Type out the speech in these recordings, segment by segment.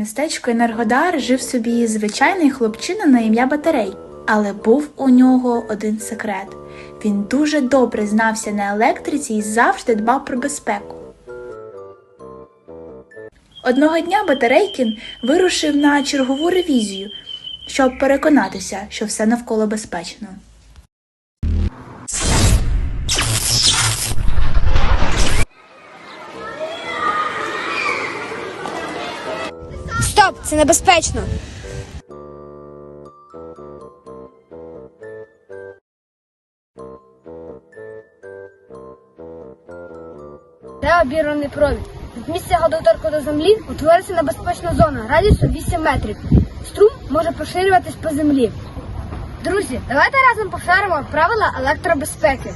містечку Енергодар жив собі звичайний хлопчина на ім'я Батарей, але був у нього один секрет. Він дуже добре знався на електриці і завжди дбав про безпеку. Одного дня Батарейкін вирушив на чергову ревізію, щоб переконатися, що все навколо безпечно. Стоп, це небезпечно. Це обірваний провід. Від місця водоторку до землі утвориться небезпечна зона радіусу 8 метрів. Струм може поширюватись по землі. Друзі, давайте разом пошаримо правила електробезпеки.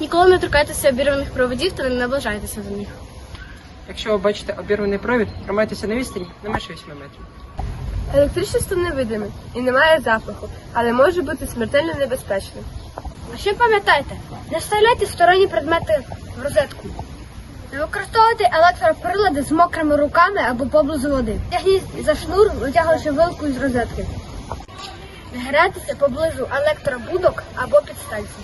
Ніколи не торкайтеся обірваних проводів та не наближайтеся до них. Якщо ви бачите обірваний провід, тримайтеся на відстані не менше 8 метрів. Електричество невидиме і не має запаху, але може бути смертельно небезпечним. А ще пам'ятайте, не вставляйте сторонні предмети в розетку. Не використовуйте електроприлади з мокрими руками або поблизу води. Тягніть за шнур, витягуючи вилку із розетки. Не грайтеся поблизу електробудок або підстанцій.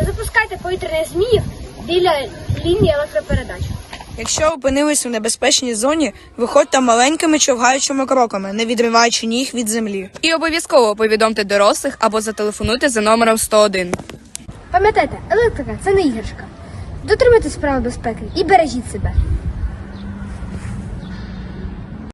Не запускайте повітряних зміїв біля лінії електропередач. Якщо опинились у небезпечній зоні, виходьте маленькими човгаючими кроками, не відриваючи ніг від землі. І обов'язково повідомте дорослих або зателефонуйте за номером 101. Пам'ятайте, електрика це не іграшка. Дотримуйтесь правил безпеки і бережіть себе.